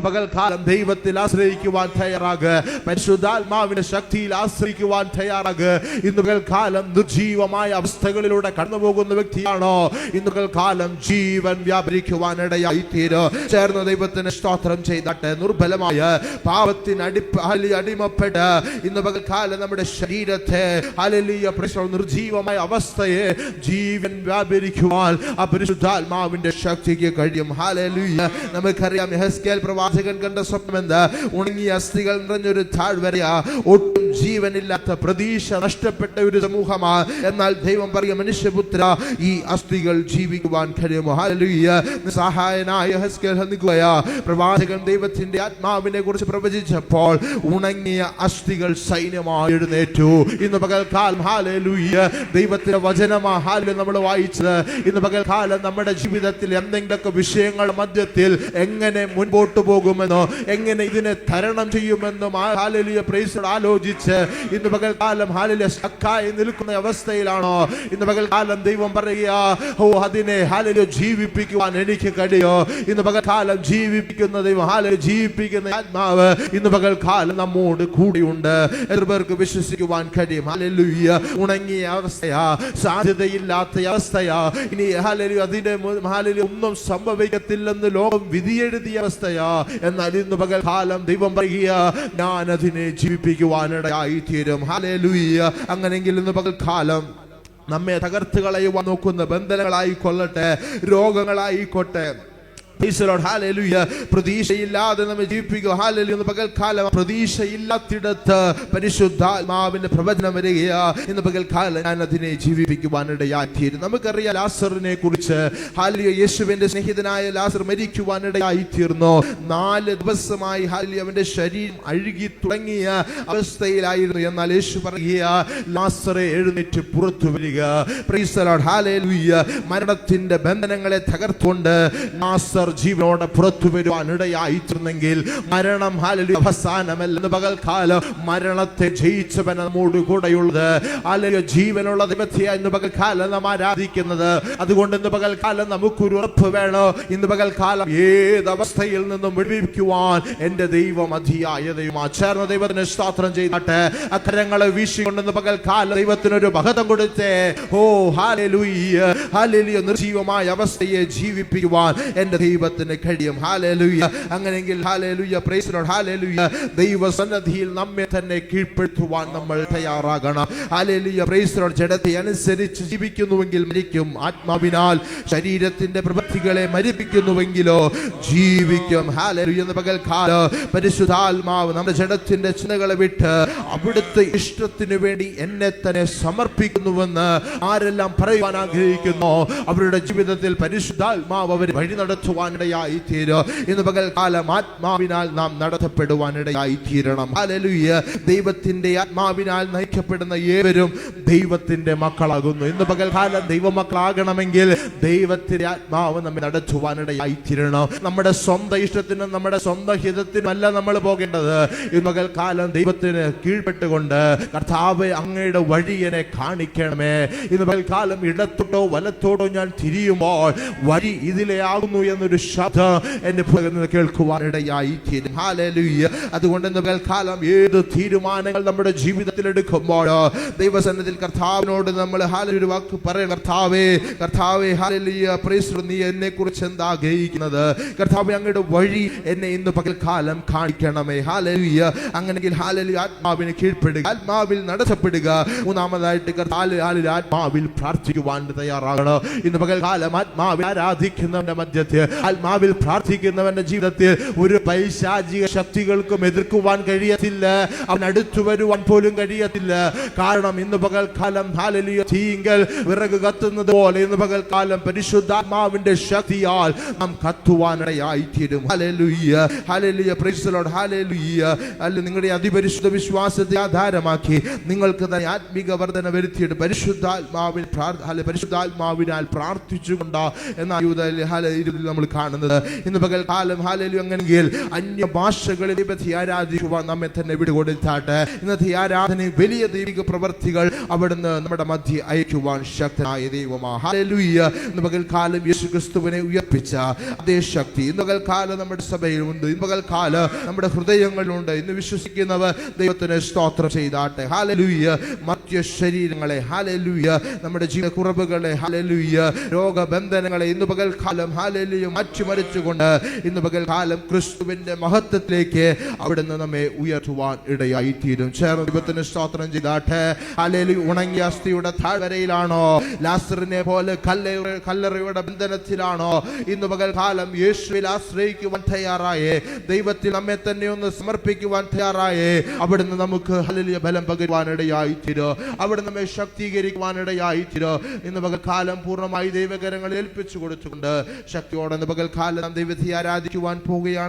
പകൽക്കാലം ദൈവത്തിൽ ആശ്രയിക്കുവാൻ തയ്യാറാക. പരിശുദ്ധാത്മാവിന്റെ ശക്തിയിൽ ആശ്രയിക്കുവാൻ തയ്യാറാക. ഇന്ന് പകൽക്കാലം നിർജീവമായ അവസ്ഥകളിലൂടെ കടന്നുപോകുന്ന വ്യക്തിയാണോ? ഇന്ന് പകൽക്കാലം ജീവൻ വ്യാപരിക്കുവാൻ ഇടയായി തീര്. ചേർന്ന ദൈവത്തിന് സ്തോത്രം ചെയ്തട്ടെ. നിർബലമായ പാപത്തിന് അടി അടിമപ്പെട്ട് ഇന്ന് പകൽക്കാലം നമ്മുടെ ശരീരത്തെ അലലിയ പ്രശ്നം നിർജീവമായ അവസ്ഥയെ ജീവൻ വ്യാപരിക്കുവാൻ ആ പരിശുദ്ധാത്മാവിന്റെ ശക്തിക്ക് കഴിയും. ഹാലലുയ്യ നമുക്കറിയാം ഹെസ്കേൽ പ്രവാചകൻ കണ്ട സ്വപ്നം എന്താ? ഉണങ്ങിയ അസ്ഥികൾ നിറഞ്ഞൊരു താഴ്വരയാ. ഒട്ടും ജീവനില്ലാത്ത പ്രതീക്ഷ നഷ്ടപ്പെട്ട ഒരു സമൂഹമാ. എന്നാൽ ദൈവം പറയ മനുഷ്യപുത്ര ഈ അസ്ഥികൾ ജീവിക്കുവാൻ കഴിയുമോ? സഹായനായ പ്രവാചകൻ ദൈവത്തിന്റെ ആത്മാവിനെ കുറിച്ച് പ്രവചിച്ചപ്പോൾ ഉണങ്ങിയ അസ്ഥികൾ സൈന്യമായി എഴുന്നേറ്റു. ഇന്ന് പകൽക്കാലം ഹാലലുയ്യ ദൈവത്തിന്റെ വചനമാ നമ്മൾ വായിച്ചത്. ഇന്ന് പകൽക്കാലം നമ്മുടെ ജീവിതത്തിൽ എന്തെങ്കിലുമൊക്കെ വിഷയങ്ങൾ മധ്യത്തിൽ എങ്ങനെ മുൻപോട്ട് പോകുമെന്നോ എങ്ങനെ ഇതിനെ തരണം ചെയ്യുമെന്നും ആലോചിച്ച് ഇന്ന് കാലം ഹാലിലെ സ്റ്റക്കായി നിൽക്കുന്ന അവസ്ഥയിലാണോ? ഇന്ന് കാലം ദൈവം പറയുക ഓ അതിനെ ഹാലിലെ ജീവിപ്പിക്കുവാൻ എനിക്ക് കഴിയോ? ഇന്ന് കാലം ജീവിപ്പിക്കുന്ന ദൈവം ഹാലിലെ ജീവിപ്പിക്കുന്ന ആത്മാവ് ഇന്ന് കാലം നമ്മോട് കൂടിയുണ്ട്. എത്ര പേർക്ക് വിശ്വസിക്കുവാൻ കഴിയും? ഹാലലുയ്യ ഉണങ്ങിയ അവസ്ഥയാ. സാധ്യതയില്ലാത്ത അവസ്ഥയാ. ഇനി ഹാലലു അതിന്റെ ഹാലലു ഒന്നും സംഭവിക്കത്തില്ലെന്ന് ലോകം വിധിയെഴുതിയ അവസ്ഥയാ. എന്നാൽ ഇന്ന് കാലം ദൈവം പറയുക ഞാൻ അതിനെ ജീവിപ്പിക്കുവാനിടയായി ഹാലേ ലൂയ്യ അങ്ങനെങ്കിൽ ഇന്ന് പകൽ കാലം നമ്മെ തകർത്ത് കളയുവാൻ നോക്കുന്ന ബന്ധനങ്ങളായിക്കൊള്ളട്ടെ രോഗങ്ങളായിക്കോട്ടെ. പ്രതീക്ഷയില്ലാതെ നമ്മെ ജീവിപ്പിക്കുക. ഹാലലു ഇന്ന് പകൽക്കാലം പ്രതീക്ഷയില്ലാത്തിടത്ത് പരിശുദ്ധാത്മാവിന്റെ പ്രവചനം വരികയാ. ഇന്ന് പകൽക്കാലം ഞാൻ അതിനെ ജീവിപ്പിക്കുവാനിടയായിത്തീരും നമുക്കറിയാം ലാസറിനെ കുറിച്ച് ഹാലിയ യേശുവിന്റെ സ്നേഹിതനായ ലാസർ മരിക്കുവാനിടയായി തീർന്നു നാല് ദിവസമായി ഹാലിയ അവന്റെ ശരീരം അഴുകി തുടങ്ങിയ അവസ്ഥയിലായിരുന്നു. എന്നാൽ യേശു പറയുക ലാസറെ എഴുന്നേറ്റ് പുറത്തു വരിക. മരണത്തിന്റെ ബന്ധനങ്ങളെ തകർത്തുകൊണ്ട് ലാസർ ജീവനോടെ പുറത്തു വരുവാൻ മരണം ഹാലലു അവസാനമല്ലെന്ന് പകൽക്കാലം മരണത്തെ ജയിച്ചവൻ നമ്മോട് കൂടെയുള്ളത്. അല്ലയോ ജീവനുള്ള ഇന്ന് പകൽക്കാലം നാം ആരാധിക്കുന്നത്. അതുകൊണ്ട് ഇന്ന് പകൽക്കാലം നമുക്കൊരു ഉറപ്പ് വേണോ? ഇന്ന് പകൽക്കാലം ഏതവസ്ഥയിൽ നിന്നും വിടുവിക്കുവാൻ എന്റെ ദൈവം അധിയായ ദൈവമാ ചേർന്ന ദൈവത്തിന് സ്തോത്രം ചെയ്തട്ടെ. അക്കരങ്ങളെ വീശിക്കൊണ്ടെന്ന് പകൽക്കാലം ദൈവത്തിനൊരു ഭഗതം കൊടുത്തേ. ഓ ഹാലലുയ്യ ഹാലലിയ നിർജീവമായ അവസ്ഥയെ ജീവിപ്പിക്കുവാൻ എന്റെ ദൈവത്തിന് കഴിയും ഹാലലുയ്യ അങ്ങനെയെങ്കിൽ ഹാലലുയ്യ ഹാലലുയ്യ ദൈവ സന്നദ്ധിയിൽ നമ്മെ തന്നെ കീഴ്പ്പെടുത്തുവാൻ നമ്മൾ തയ്യാറാകണം. ഹാലലുയ്യ പ്രൈസിനോട് ജഡത്തെ അനുസരിച്ച് ജീവിക്കുന്നുവെങ്കിൽ മരിക്കും. ആത്മാവിനാൽ ശരീരത്തിന്റെ പ്രവൃത്തികളെ മരിപ്പിക്കുന്നുവെങ്കിലോ ജീവിക്കും. ഹാലലുയ്യ എന്ന പകൽക്കാല പരിശുദ്ധാത്മാവ് നമ്മുടെ ജഡത്തിന്റെ ചിന്തകളെ വിട്ട് അവിടുത്തെ ഇഷ്ടത്തിനു വേണ്ടി എന്നെ തന്നെ സമർപ്പിക്കുന്നുവെന്ന് ആരെല്ലാം പറയുവാൻ ആഗ്രഹിക്കുന്നു? അവരുടെ ജീവിതത്തിൽ പരിശുദ്ധാത്മാവ് അവർ വഴി നടത്തുവാനിടയായി തീരും ഇന്ന് പകൽക്കാലം ആത്മാവിനാൽ നാം നടത്തപ്പെടുവാനിടയായി തീരണം ഹല്ലേലൂയ ദൈവത്തിന്റെ ആത്മാവിനാൽ നയിക്കപ്പെടുന്ന ഏവരും ദൈവത്തിന്റെ മക്കളാകുന്നു. ഇന്ന് പകൽക്കാലം ദൈവമക്കളാകണമെങ്കിൽ ദൈവത്തിന്റെ ആത്മാവ് നമ്മെ നടത്തുവാനിടയായി തീരണം നമ്മുടെ സ്വന്തം ഇഷ്ടത്തിനും നമ്മുടെ സ്വന്തം ഹിതത്തിനും അല്ല നമ്മൾ പോകേണ്ടത്. ഇന്ന് പകൽക്കാലം ദൈവത്തിന് കീഴ്പ്പെട്ടുകൊണ്ട് കർത്താവ് അങ്ങയുടെ വഴി എന്നെ കാണിക്കണമേ. ഇന്ന് പകൽക്കാലം ഇടത്തോട്ടോ വലത്തോട്ടോ ഞാൻ തിരിയുമ്പോൾ വഴി ഇതിലെ ആകുന്നു എന്നൊരു ശബ്ദം എന്റെ പുറകിൽ നിന്ന് കേൾക്കുവാനിടയായി തീരും ഹാലലുയ്യ അതുകൊണ്ട് ഇന്ന് പകൽക്കാലം ഏത് തീരുമാനങ്ങൾ നമ്മുടെ ജീവിതത്തിൽ എടുക്കുമ്പോൾ ദൈവസന്നതിൽ കർത്താവിനോട് നമ്മൾ ഹാലൊരു വാക്ക് പറയണം. കർത്താവേ കർത്താവേ ഹാലലിയ പ്രൈസ് നീ എന്നെ കുറിച്ച് എന്താ ആഗ്രഹിക്കുന്നത്? കർത്താവ് അങ്ങയുടെ വഴി എന്നെ ഇന്ന് പകൽക്കാലം കാണിക്കണമേ. ഹാലലിയ അങ്ങനെങ്കിൽ ഹാലലി ആത്മാവിനെ കീഴ്പ്പെടുക. ആത്മാവിൽ നടത്തപ്പെടുക. മൂന്നാമതായിട്ട് ആത്മാവിൽ പ്രാർത്ഥിക്കുവാൻ തയ്യാറാകണം. ഇന്ന് പകൽക്കാലം ആത്മാവിൽ ആരാധിക്കുന്നവന്റെ മധ്യത്തിൽ ആത്മാവിൽ പ്രാർത്ഥിക്കുന്നവന്റെ ജീവിതത്തിൽ ഒരു പൈശാചിക ശക്തികൾക്കും എതിർക്കുവാൻ കഴിയത്തില്ല. അവൻ അടുത്തു വരുവാൻ പോലും കഴിയത്തില്ല. കാരണം ഇന്ന് പകൽക്കാലം ഹാലലിയ തീങ്കൽ വിറക് കത്തുന്നത് പോലെ ഇന്ന് പകൽക്കാലം പരിശുദ്ധാത്മാവിന്റെ ശക്തിയാൽ നാം കത്തുവാനിടയായിത്തീരും. തീരും ഹല്ലേലൂയ ഹല്ലേലൂയ പ്രൈസ് ദി ലോർഡ് ഹല്ലേലൂയ അല്ല നിങ്ങളുടെ അതിപരിശുദ്ധ വിശ്വാസത്തെ ആധാരമാക്കി നിങ്ങൾക്ക് തന്നെ ആത്മീക വർധന വരുത്തിയിട്ട് പരിശുദ്ധാത്മാവിൽ പ്രാർത്ഥ പരിശുദ്ധാത്മാവിനാൽ പ്രാർത്ഥിച്ചുകൊണ്ട് ഹല്ലെ- നമ്മൾ കാണുന്നത്. ഇന്ന് കാലം ഹാലലു അങ്ങനെങ്കിൽ അന്യ ഭാഷകളിൽ ദൈവത്തെ ആരാധിക്കുവാൻ നമ്മെ തന്നെ വിടുകൊടുത്താട്ടെ ഇന്നത്തെ ആരാധന വലിയ ദൈവിക പ്രവർത്തികൾ അവിടുന്ന് നമ്മുടെ മധ്യ അയക്കുവാൻ ശക്തനായ ദൈവമാ. ഹാലലുയ്യ ഇന്ന് പകൽക്കാലം യേശു ക്രിസ്തുവിനെ ഉയർപ്പിച്ച അതേ ശക്തി. ഇന്ന് പകൽക്കാലം നമ്മുടെ സഭയിലുണ്ട്. ഇന്ന് പകൽക്കാലം നമ്മുടെ ഹൃദയങ്ങളിലുണ്ട്. ഇന്ന് വിശ്വസിക്കുന്നവർ ദൈവത്തിന് സ്തോത്രം ചെയ്താട്ടെ. ഹാലലുയ്യ മധ്യ ശരീരങ്ങളെ ഹാലലുയ്യ നമ്മുടെ ജീവിത കുറവുകളെ ഹാലലുയ്യ രോഗബന്ധനങ്ങളെ ഇന്ന് പകൽക്കാലം ഹാലലുയ്യ മാറ്റിമറിച്ചുകൊണ്ട് ഇന്ന് കാലം ക്രിസ്തുവിന്റെ മഹത്വത്തിലേക്ക് അവിടുന്ന് നമ്മെ ഉയർത്തുവാൻ ഇടയായി തീരും ചേർന്ന് ദൈവത്തിന് സ്തോത്രം ചെയ്താട്ടെ. അലേലി ഉണങ്ങിയ അസ്ഥിയുടെ താഴ്വരയിലാണോ? ലാസറിനെ പോലെ കല്ലറ കല്ലറയുടെ ബന്ധനത്തിലാണോ? ഇന്ന് കാലം യേശുവിൽ ആശ്രയിക്കുവാൻ തയ്യാറായേ. ദൈവത്തിൽ നമ്മെ തന്നെ ഒന്ന് സമർപ്പിക്കുവാൻ തയ്യാറായേ. അവിടുന്ന് നമുക്ക് ഹലലിയ ബലം തീരോ അവിടെ നമ്മെ ശക്തീകരിക്കുവാൻ ഇടയായി തീരോ ഇന്ന് കാലം പൂർണമായി ദൈവകരങ്ങൾ ഏൽപ്പിച്ചു കൊടുത്തുകൊണ്ട് ശക്തിയോടെ പകൽക്കാലം കാലം ദൈവത്തെ ആരാധിക്കുവാൻ പോവുകയാണ്.